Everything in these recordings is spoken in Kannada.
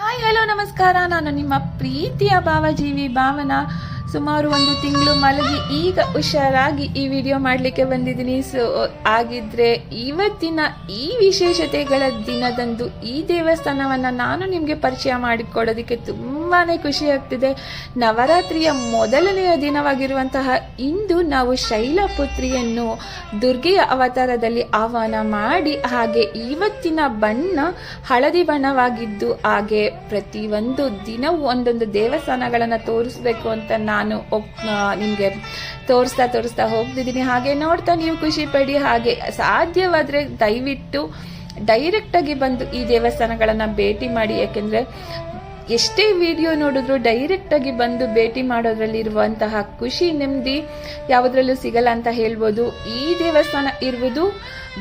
ಹಾಯ್ ಹಲೋ ನಮಸ್ಕಾರ. ನಾನು ನಿಮ್ಮ ಪ್ರೀತಿಯ ಭಾವಜೀವಿ ಭಾವನ. ಸುಮಾರು ಒಂದು ತಿಂಗಳು ಮಲಗಿ ಈಗ ಹುಷಾರಾಗಿ ಈ ವಿಡಿಯೋ ಮಾಡಲಿಕ್ಕೆ ಬಂದಿದ್ದೀನಿ. ಸೊ ಆಗಿದ್ರೆ ಇವತ್ತಿನ ಈ ವಿಶೇಷತೆಗಳ ದಿನದಂದು ಈ ದೇವಸ್ಥಾನವನ್ನು ನಾನು ನಿಮಗೆ ಪರಿಚಯ ಮಾಡಿಕೊಡೋದಕ್ಕೆ ತುಂಬಾ ಖುಷಿ ಆಗ್ತಿದೆ ನವರಾತ್ರಿಯ ಮೊದಲನೆಯ ದಿನವಾಗಿರುವಂತಹ ಇಂದು ನಾವು ಶೈಲಪುತ್ರಿಯನ್ನು ದುರ್ಗೆಯ ಅವತಾರದಲ್ಲಿ ಆಹ್ವಾನ ಮಾಡಿ, ಹಾಗೆ ಇವತ್ತಿನ ಬಣ್ಣ ಹಳದಿ ಬಣ್ಣವಾಗಿದ್ದು, ಹಾಗೆ ಪ್ರತಿಯೊಂದು ದಿನವೂ ಒಂದೊಂದು ದೇವಸ್ಥಾನಗಳನ್ನು ತೋರಿಸ್ಬೇಕು ಅಂತ ನಾನು ನಿಮಗೆ ತೋರಿಸ್ತಾ ತೋರಿಸ್ತಾ ಹೋಗ್ತಿದ್ದೀನಿ. ಹಾಗೆ ನೋಡ್ತಾ ನೀವು ಖುಷಿ ಪಡಿ, ಹಾಗೆ ಸಾಧ್ಯವಾದರೆ ದಯವಿಟ್ಟು ಡೈರೆಕ್ಟಾಗಿ ಬಂದು ಈ ದೇವಸ್ಥಾನಗಳನ್ನು ಭೇಟಿ ಮಾಡಿ. ಯಾಕೆಂದರೆ ಎಷ್ಟೇ ವಿಡಿಯೋ ನೋಡಿದ್ರು ಡೈರೆಕ್ಟ್ ಆಗಿ ಬಂದು ಭೇಟಿ ಮಾಡೋದ್ರಲ್ಲಿ ಇರುವಂತಹ ಖುಷಿ, ನೆಮ್ಮದಿ ಯಾವುದ್ರಲ್ಲೂ ಸಿಗಲ್ಲ ಅಂತ ಹೇಳ್ಬೋದು. ಈ ದೇವಸ್ಥಾನ ಇರುವುದು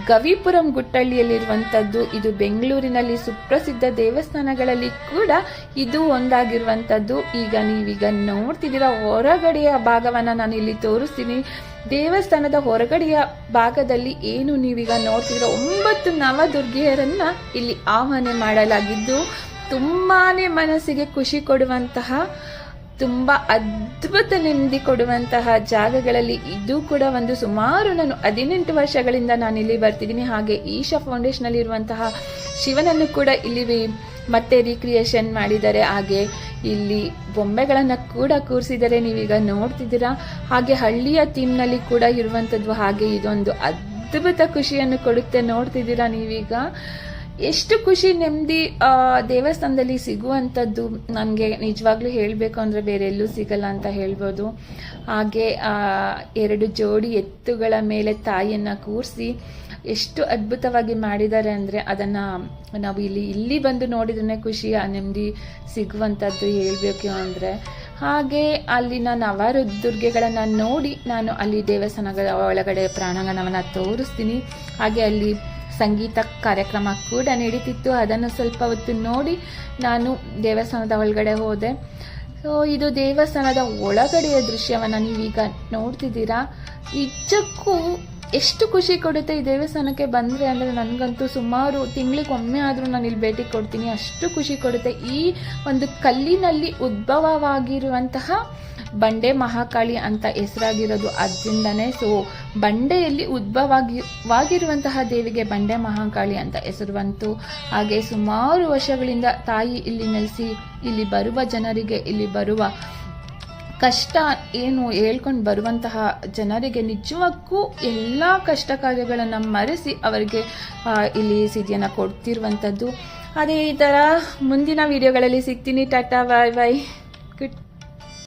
ಗವಿಪುರಂ ಗುಟ್ಟಳ್ಳಿಯಲ್ಲಿರುವಂಥದ್ದು. ಇದು ಬೆಂಗಳೂರಿನಲ್ಲಿ ಸುಪ್ರಸಿದ್ಧ ದೇವಸ್ಥಾನಗಳಲ್ಲಿ ಕೂಡ ಇದು ಒಂದಾಗಿರುವಂಥದ್ದು. ಈಗ ನೀವೀಗ ನೋಡ್ತಿದ್ದೀರ, ಹೊರಗಡೆಯ ಭಾಗವನ್ನು ನಾನು ಇಲ್ಲಿ ತೋರಿಸ್ತೀನಿ. ದೇವಸ್ಥಾನದ ಹೊರಗಡೆಯ ಭಾಗದಲ್ಲಿ ಏನು ನೀವೀಗ ನೋಡ್ತಿದ್ದೀರ? ಒಂಬತ್ತು ನವದುರ್ಗಿಯರನ್ನು ಇಲ್ಲಿ ಆಹ್ವಾನ ಮಾಡಲಾಗಿದ್ದು ತುಂಬಾನೇ ಮನಸ್ಸಿಗೆ ಖುಷಿ ಕೊಡುವಂತಹ, ತುಂಬ ಅದ್ಭುತ ನೆಮ್ಮದಿ ಕೊಡುವಂತಹ ಜಾಗಗಳಲ್ಲಿ ಇದು ಕೂಡ ಒಂದು ಸುಮಾರು ನಾನು ಹದಿನೆಂಟು ವರ್ಷಗಳಿಂದ ನಾನು ಇಲ್ಲಿ ಬರ್ತಿದ್ದೀನಿ. ಹಾಗೆ ಈಶಾ ಫೌಂಡೇಶನ್ ಇರುವಂತಹ ಶಿವನನ್ನು ಕೂಡ ಇಲ್ಲಿ ಮತ್ತೆ ರೀಕ್ರಿಯೇಷನ್ ಮಾಡಿದ್ದಾರೆ. ಹಾಗೆ ಇಲ್ಲಿ ಬೊಂಬೆಗಳನ್ನು ಕೂಡ ಕೂರಿಸಿದ್ದಾರೆ. ನೀವೀಗ ನೋಡ್ತಿದ್ದೀರಾ? ಹಾಗೆ ಹಳ್ಳಿಯ ಥೀಮ್ನಲ್ಲಿ ಕೂಡ ಇರುವಂಥದ್ದು ಹಾಗೆ ಇದೊಂದು ಅದ್ಭುತ ಖುಷಿಯನ್ನು ಕೊಡುತ್ತೆ ನೋಡ್ತಿದ್ದೀರಾ ನೀವೀಗ? ಎಷ್ಟು ಖುಷಿ, ನೆಮ್ಮದಿ ದೇವಸ್ಥಾನದಲ್ಲಿ ಸಿಗುವಂಥದ್ದು ನನಗೆ ನಿಜವಾಗ್ಲೂ ಹೇಳಬೇಕು ಅಂದರೆ ಬೇರೆ ಎಲ್ಲೂ ಸಿಗಲ್ಲ ಅಂತ ಹೇಳ್ಬೋದು. ಹಾಗೆ ಎರಡು ಜೋಡಿ ಎತ್ತುಗಳ ಮೇಲೆ ತಾಯಿಯನ್ನು ಕೂರಿಸಿ ಎಷ್ಟು ಅದ್ಭುತವಾಗಿ ಮಾಡಿದ್ದಾರೆ ಅಂದರೆ ಅದನ್ನು ನಾವು ಇಲ್ಲಿ ಇಲ್ಲಿ ಬಂದು ನೋಡಿದ್ರೆ ಖುಷಿ, ಆ ನೆಮ್ಮದಿ ಸಿಗುವಂಥದ್ದು ಹೇಳಬೇಕು ಅಂದರೆ. ಹಾಗೆ ಅಲ್ಲಿನ ದುರ್ಗೆಗಳನ್ನು ನೋಡಿ ನಾನು ಅಲ್ಲಿ ದೇವಸ್ಥಾನಗಳ ಒಳಗಡೆ ಪ್ರಾಣಾಂಗಣವನ್ನು ತೋರಿಸ್ತೀನಿ. ಹಾಗೆ ಅಲ್ಲಿ ಸಂಗೀತ ಕಾರ್ಯಕ್ರಮ ಕೂಡ ನಡೀತಿತ್ತು. ಅದನ್ನು ಸ್ವಲ್ಪ ಹೊತ್ತು ನೋಡಿ ನಾನು ದೇವಸ್ಥಾನದ ಒಳಗಡೆ ಹೋದೆ. ಸೊ ಇದು ದೇವಸ್ಥಾನದ ಒಳಗಡೆಯ ದೃಶ್ಯವನ್ನು ನೀವೀಗ ನೋಡ್ತಿದ್ದೀರಾ? ನಿಜಕ್ಕೂ ಎಷ್ಟು ಖುಷಿ ಕೊಡುತ್ತೆ ಈ ದೇವಸ್ಥಾನಕ್ಕೆ ಬಂದರೆ ಅಂದರೆ ನನಗಂತೂ ಸುಮಾರು ತಿಂಗಳಿಗೆ ಒಮ್ಮೆ ಆದರೂ ನಾನು ಇಲ್ಲಿ ಭೇಟಿ ಕೊಡ್ತೀನಿ. ಅಷ್ಟು ಖುಷಿ ಕೊಡುತ್ತೆ. ಈ ಒಂದು ಕಲ್ಲಿನಲ್ಲಿ ಉದ್ಭವವಾಗಿರುವಂತಹ ಬಂಡೆ ಮಹಾಕಾಳಿ ಅಂತ ಹೆಸರಾಗಿರೋದು ಅದರಿಂದನೇ ಸೊ ಬಂಡೆಯಲ್ಲಿ ಉದ್ಭವಾಗಿ ವಾಗಿರುವಂತಹ ದೇವಿಗೆ ಬಂಡೆ ಮಹಾಕಾಳಿ ಅಂತ ಹೆಸರು ಬಂತು. ಹಾಗೆ ಸುಮಾರು ವರ್ಷಗಳಿಂದ ತಾಯಿ ಇಲ್ಲಿ ನೆಲೆಸಿ, ಇಲ್ಲಿ ಬರುವ ಜನರಿಗೆ, ಇಲ್ಲಿ ಬರುವ ಕಷ್ಟ ಏನು ಹೇಳ್ಕೊಂಡು ಬರುವಂತಹ ಜನರಿಗೆ ನಿಜವಾಗೂ ಎಲ್ಲ ಕಷ್ಟ ಕಾರ್ಯಗಳನ್ನು ಮರೆಸಿ ಅವರಿಗೆ ಇಲ್ಲಿ ಸಿದ್ಧಿಯನ್ನು ಕೊಡ್ತಿರುವಂಥದ್ದು. ಅದೇ ಈ ಥರ ಮುಂದಿನ ವಿಡಿಯೋಗಳಲ್ಲಿ ಸಿಗ್ತೀನಿ. ಟಾಟಾ ಬಾಯ್ ಬಾಯ್